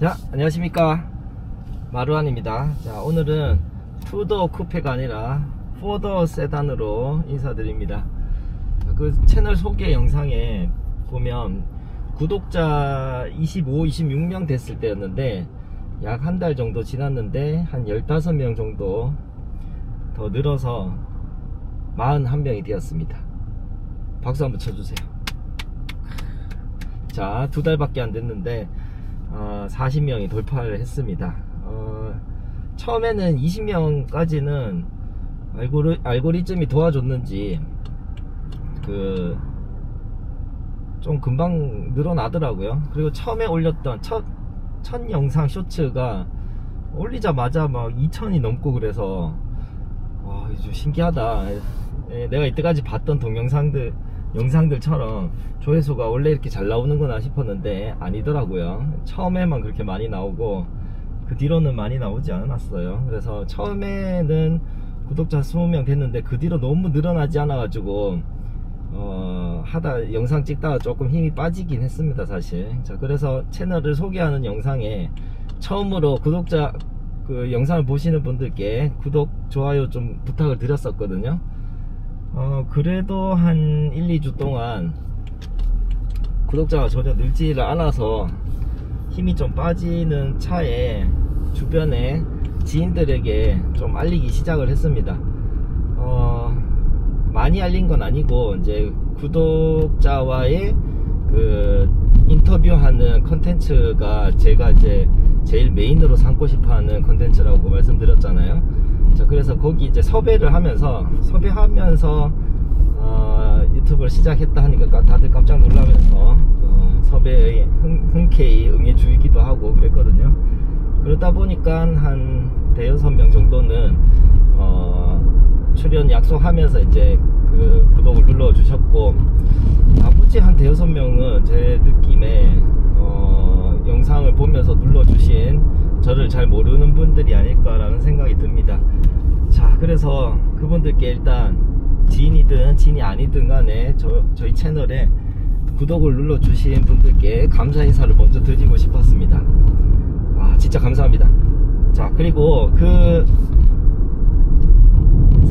자, 안녕하십니까. 마루안입니다. 자, 오늘은 투더 쿠페가 아니라 포더 세단으로 인사드립니다. 그 채널 소개 영상에 보면 구독자 25, 26명 됐을 때였는데 약 한 달 정도 지났는데 한 15명 정도 더 늘어서 41명이 되었습니다. 박수 한번 쳐주세요. 자, 두 달밖에 안 됐는데 어, 40명이 돌파를 했습니다. 어, 처음에는 20명까지는 알고리, 알고리즘이 도와줬는지 그 좀 금방 늘어나더라고요. 그리고 처음에 올렸던 첫, 첫 영상 쇼츠가 올리자마자 막 2천이 넘고 그래서 와, 좀 신기하다. 예, 내가 이때까지 봤던 동영상들 영상들처럼 조회수가 원래 이렇게 잘 나오는구나 싶었는데 아니더라고요. 처음에만 그렇게 많이 나오고 그 뒤로는 많이 나오지 않았어요. 그래서 처음에는 구독자 20명 됐는데 그 뒤로 너무 늘어나지 않아가지고 어, 하다 영상 찍다가 조금 힘이 빠지긴 했습니다 사실 자 그래서 채널을 소개하는 영상에 처음으로 구독자 그 영상을 보시는 분들께 구독 좋아요 좀 부탁을 드렸었거든요 어, 그래도 한 1, 2주 동안 구독자가 전혀 늘지를 않아서 힘이 좀 빠지는 차에 주변에 지인들에게 좀 알리기 시작을 했습니다. 어, 많이 알린 건 아니고 이제 구독자와의 그 인터뷰하는 컨텐츠가 제가 이제 제일 메인으로 삼고 싶어하는 컨텐츠라고 말씀드렸잖아요. 자 그래서 거기 이제 섭외를 하면서 섭외하면서 어, 유튜브를 시작했다 하니까 까- 다들 깜짝 놀라면서 어, 섭외에 흔, 흔쾌히 응해주기도 하고 그랬거든요. 그러다 보니까 한 대여섯 명 정도는 어, 출연 약속하면서 이제 그 구독을 눌러 주셨고 나머지 한 대여섯 명은 제 느낌에 어, 영상을 보면서 눌러 주신 저를 잘 모르는 분들이 아닐까라는 생각이 듭니다. 자, 그래서 그분들께 일단 지인이든 지인이 아니든 간에 저, 저희 채널에 구독을 눌러 주신 분들께 감사 인사를 먼저 드리고 싶었습니다. 아, 진짜 감사합니다. 자, 그리고 그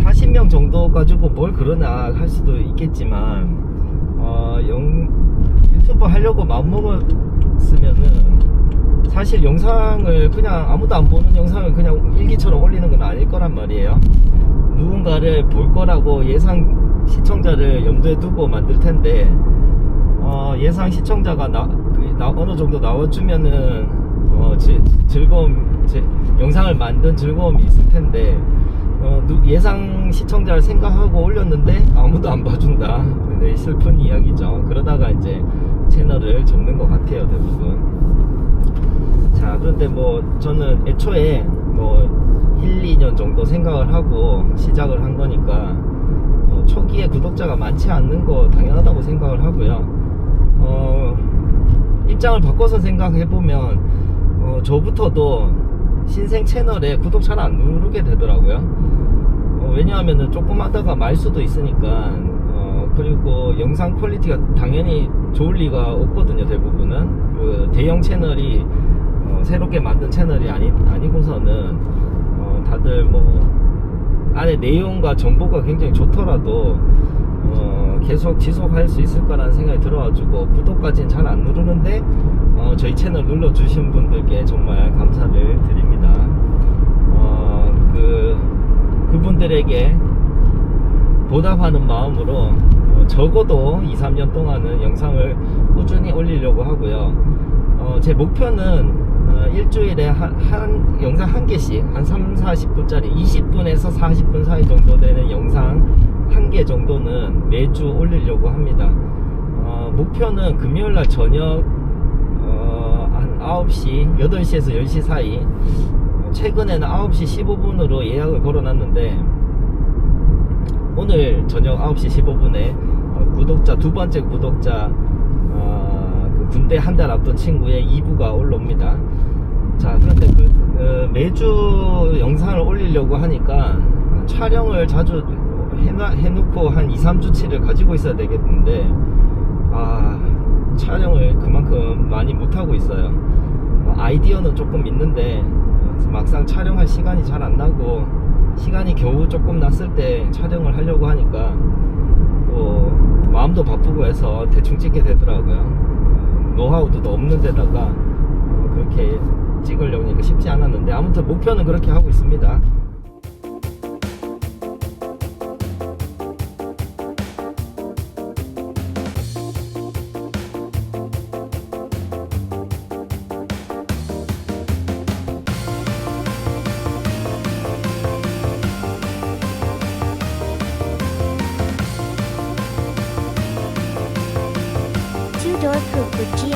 40명 정도 가지고 뭘 그러나 할 수도 있겠지만 어, 영, 유튜브 하려고 마음먹었으면은 사실 영상을 그냥 아무도 안 보는 영상을 그냥 일기처럼 올리는 건 아닐 거란 말이에요 누군가를 볼 거라고 예상 시청자를 염두에 두고 만들 텐데 어, 예상 시청자가 나, 그, 나- 어느 정도 나와주면은 어, 지- 즐거움 제, 영상을 만든 즐거움이 있을 텐데 어, 누- 예상 시청자를 생각하고 올렸는데 아무도 안 봐준다. 네, 슬픈 이야기죠. 그러다가 이제 채널을 접는 것 같아요, 그런데 뭐 저는 애초에 뭐 1, 2년 정도 생각을 하고 시작을 한 거니까 어, 초기에 구독자가 많지 않는 거 당연하다고 생각을 하고요. 어, 입장을 바꿔서 생각해보면 어, 저부터도 신생 채널에 구독 잘 안 누르게 되더라고요. 어, 왜냐하면 조금 하다가 말 수도 있으니까 어, 그리고 영상 퀄리티가 당연히 좋을 리가 없거든요 대부분은 그 대형 채널이 어, 새롭게 만든 채널이 아니, 아니고서는 어, 다들 뭐 안에 내용과 정보가 굉장히 좋더라도 어, 계속 지속할 수 있을 거라는 생각이 들어가지고 구독까지는 잘 안 누르는데 어, 저희 채널 눌러주신 분들께 정말 감사를 드립니다. 어, 그 그분들에게 보답하는 마음으로 어, 적어도 2, 3년 동안은 영상을 꾸준히 올리려고 하고요. 어, 제 목표는 어, 일주일에 한, 한 영상 한 개씩 한 3, 40분짜리 20분에서 40분 사이 정도 되는 영상 한 개 정도는 매주 올리려고 합니다. 어, 목표는 금요일날 저녁 어, 한 9시, 8시에서 10시 사이 어, 최근에는 9시 15분으로 예약을 걸어놨는데 오늘 저녁 9시 15분에 어, 구독자 두 번째 구독자 군대 한 달 앞둔 친구의 2부가 올라옵니다. 자 그런데 그 어, 매주 영상을 올리려고 하니까 촬영을 자주 해놔, 해놓고 한 2, 3주치를 가지고 있어야 되겠는데 아 촬영을 그만큼 많이 못하고 있어요 어, 아이디어는 조금 있는데 어, 막상 촬영할 시간이 잘 안 나고 시간이 겨우 조금 났을 때 촬영을 하려고 하니까 또 마음도 바쁘고 해서 대충 찍게 되더라고요. 어, 노하우도 없는 데다가 어, 그렇게 찍으려니까 쉽지 않았는데 아무튼 목표는 그렇게 하고 있습니다. Georgia.